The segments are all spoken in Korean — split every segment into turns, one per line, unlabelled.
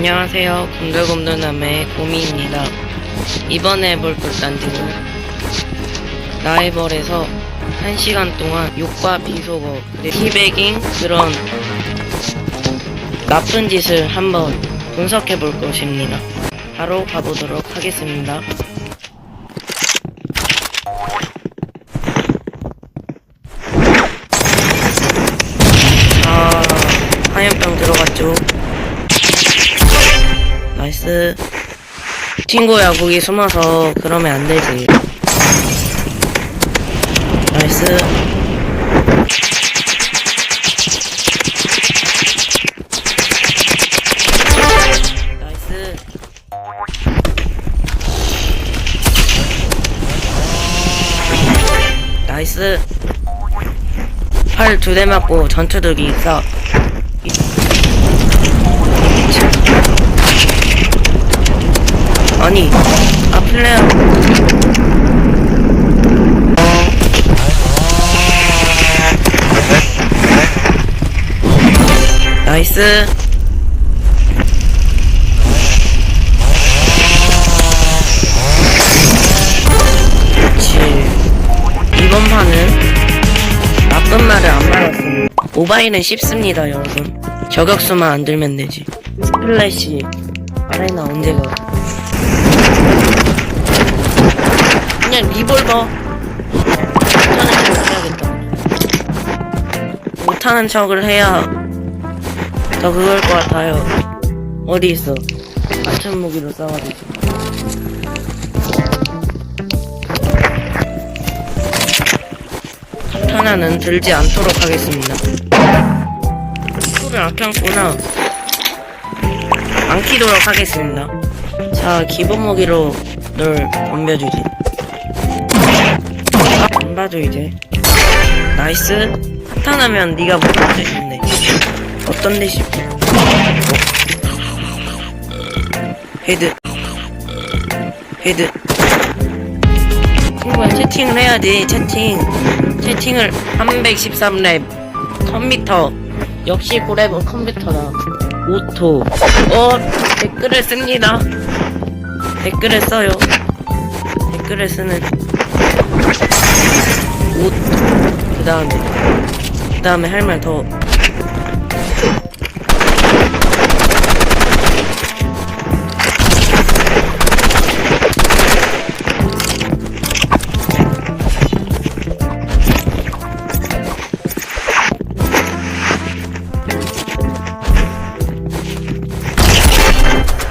안녕하세요. 곰들곰들남의 고미입니다. 이번에 해볼 꿀단지는 라이벌에서 1시간 동안 욕과 비속어, 티베깅 그런 나쁜 짓을 한번 분석해 볼 것입니다. 바로 가보도록 하겠습니다. 나이스. 친구야, 거기 숨어서 그러면 안 되지. 나이스. 나이스. 나이스. 팔 두 대 맞고 전투득이 있어. 아니, 아 플레어. 어. 나이스. 그렇지. 이번 판은 나쁜 말을 안 말았습니다. 모바일은 쉽습니다, 여러분. 저격수만 안 들면 되지. 스플래시. 아레나 언제 가. 리볼버. 못하는 척을 해야겠다. 못하는 척을 해야 더 그걸 것 같아요. 어디 있어? 맞춤 무기로 싸워야지. 하나는 들지 않도록 하겠습니다. 술을 아꼈구나. 안 키도록 하겠습니다. 자, 기본 무기로 널 덤벼주지. 안 봐줘, 이제. 나이스. 나타나면 네가 못할 뜻인데. 어떤 대시? 헤드. 헤드. 친구야, 채팅을 해야지, 채팅. 채팅을 313랩 컴퓨터 역시 고래본 컴퓨터다 오토 어 댓글을 씁니다 댓글을 써요 댓글을 쓰는 오토 그 다음에 그 다음에 할 말 더.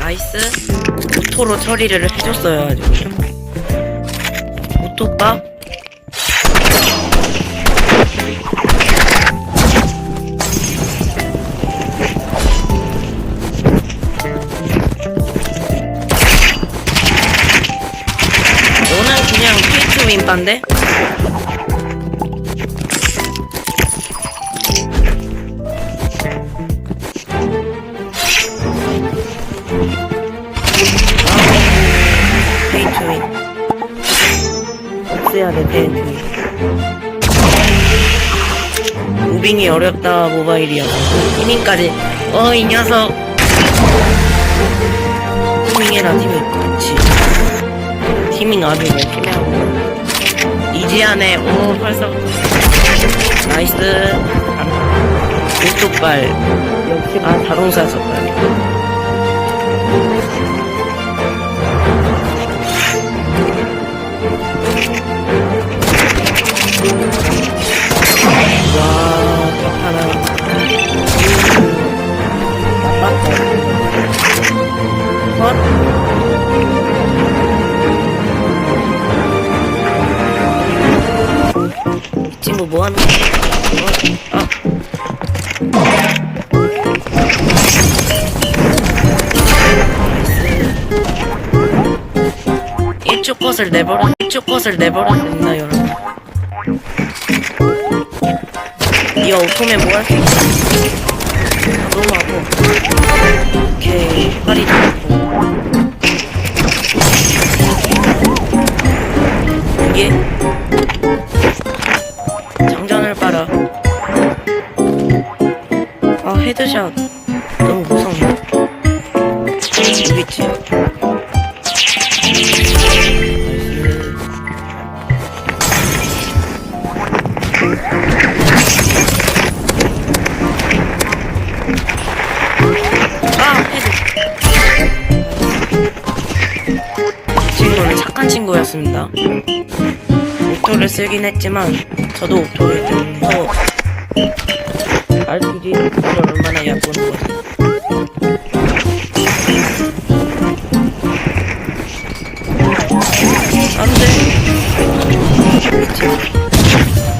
나이스? 오토로 처리를 해줬어요 오토빠 윈 무빙이 어렵다 모바일이야. 티밍까지. 어 이 녀석! 티밍해라 티밍 그렇지 아주 열심히 하고 이지안에 오. 벌써 나이스. 오쪽발. 아 자동차 속발 뭐 하는 거야? 어? 아. 일쪽 것을 내버려 일쪽 것을 내버려준다 여러분 이거 오토면 뭐할 수 있어 너무 아파 오케이 팔이 헤드샷. 너무 무섭네. 여기 있지. 나이스. 아, 헤드. 이 친구는 착한 친구였습니다. 옥토를 쓰긴 했지만 저도 옥토를 때문에 RPG를 얼마나 얕보는 거지. 안 돼.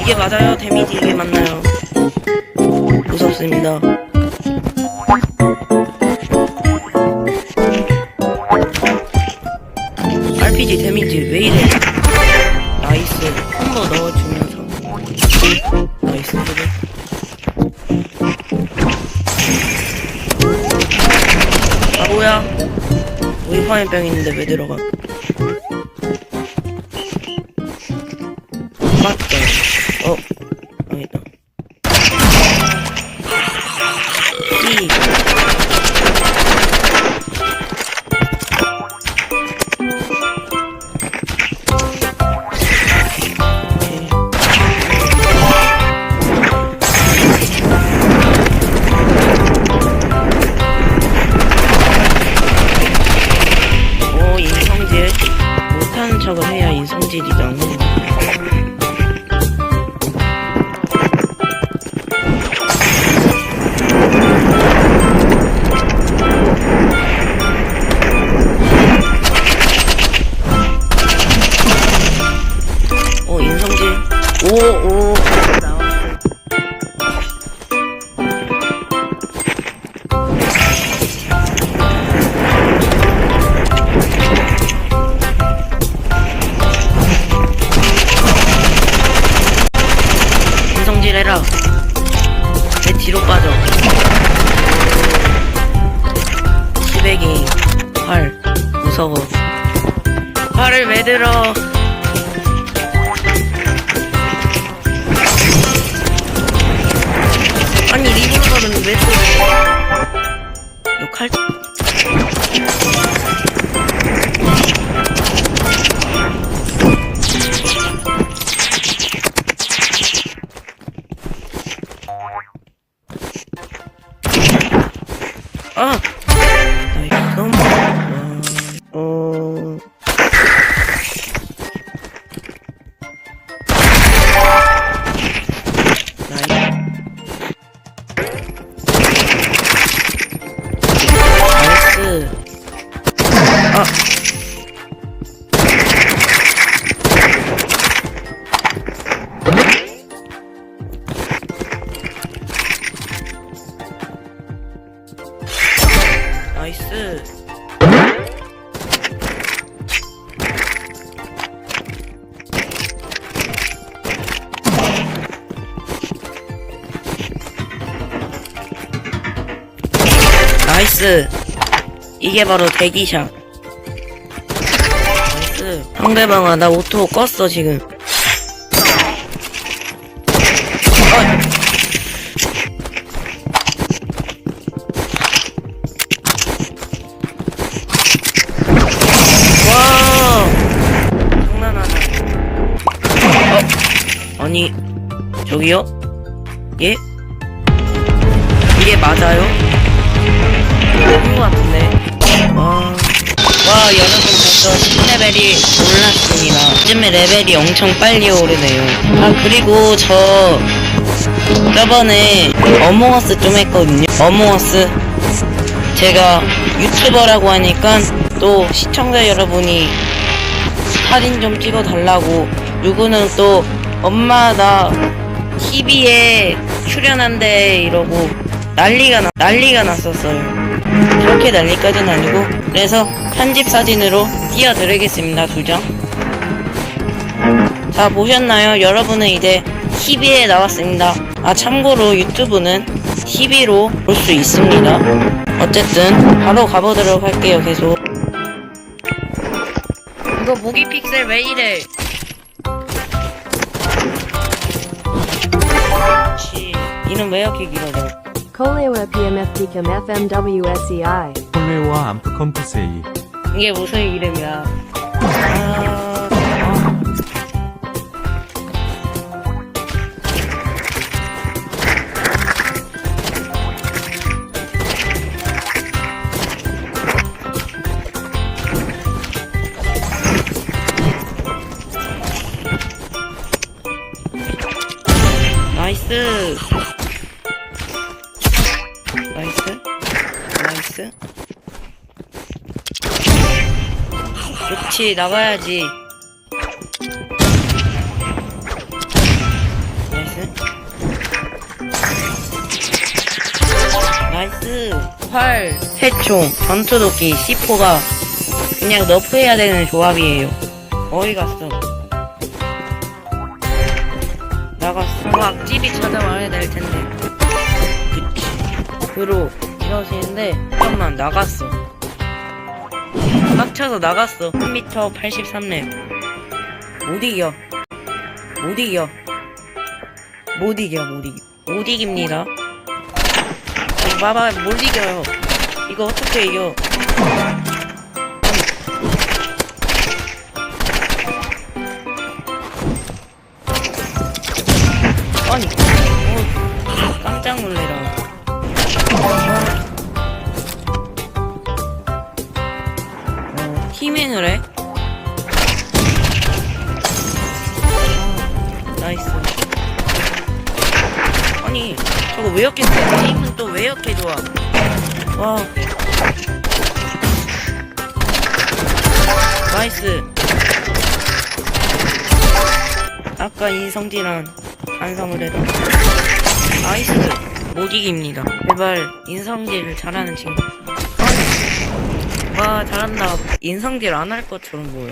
이게 맞아요? 데미지 이게 맞나요? 무섭습니다. 화염병 있는데 왜 들어가? 척을 해야 인성질이잖아. 오, 나이스. 나이스. 이게 바로 대기샷. 나이스. 상대방아, 나 오토 껐어, 지금. 아니, 저기요? 예? 이게 맞아요? 것 같은데. 와. 와, 여러분 벌써 10레벨이 올랐습니다. 요즘에 레벨이 엄청 빨리 오르네요. 아, 그리고 저, 저번에 어몽어스 좀 했거든요. 어몽어스. 제가 유튜버라고 하니까 또 시청자 여러분이 사진 좀 찍어달라고 누구는 또 엄마 나 TV에 출연한대 이러고 난리가 나, 난리가 났었어요. 그렇게 난리까지는 아니고 그래서 편집 사진으로 띄워드리겠습니다 두 장. 자 보셨나요? 여러분은 이제 TV에 나왔습니다. 아 참고로 유튜브는 TV로 볼 수 있습니다. 어쨌든 바로 가보도록 할게요 계속. 이거 모기 픽셀 왜 이래? 치, 이는 왜 이렇게 길어져?
Kolewa PMFDCAM FMWSEI.
콜레오와 암프컴 투세이
이게 무슨 이름이야? 아... 나이스. 나이스. 나이스. 그렇지 나가야지. 나이스. 나이스. 활, 새총, 전투도끼, C4가 그냥 너프해야 되는 조합이에요. 어디 갔어 나갔어. 뭐 악집이 찾아와야 될 텐데. 그치. 그로 이러시는데 잠깐만 나갔어. 빡쳐서 나갔어. 1m 83렙. 못 이겨. 못 이겨. 못 이겨 못 이겨. 못 이깁니다. 봐봐 못 이겨요. 이거 어떻게 이겨 나이스. 아니, 저거 왜 이렇게 세? 힘은 또 왜 이렇게 좋아? 와. 나이스. 아까 인성질한 반성을 해도. 나이스. 못 이깁니다. 제발, 인성질을 잘하는 친구. 와 잘한다 인성질 안 할 것처럼 보여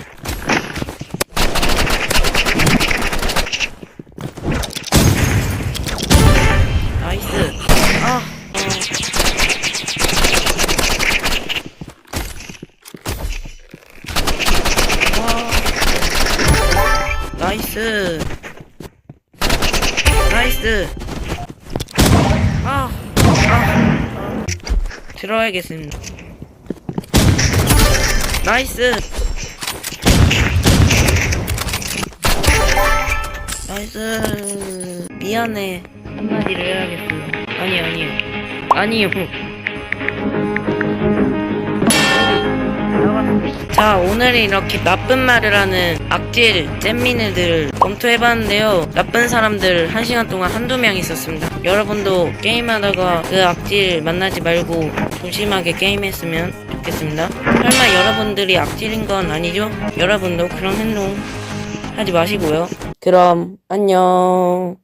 나이스. 아, 아. 들어야겠습니다. 나이스. 나이스. 미안해. 한마디를 해야겠어요. 아니 아니요. 아니요 자 오늘 이렇게 나쁜 말을 하는 악질 잼민이들을 검토해봤는데요. 나쁜 사람들 한 시간 동안 한두 명 있었습니다. 여러분도 게임하다가 그 악질 만나지 말고 조심하게 게임했으면 좋겠습니다. 설마 여러분들이 악질인 건 아니죠? 여러분도 그런 행동 하지 마시고요. 그럼 안녕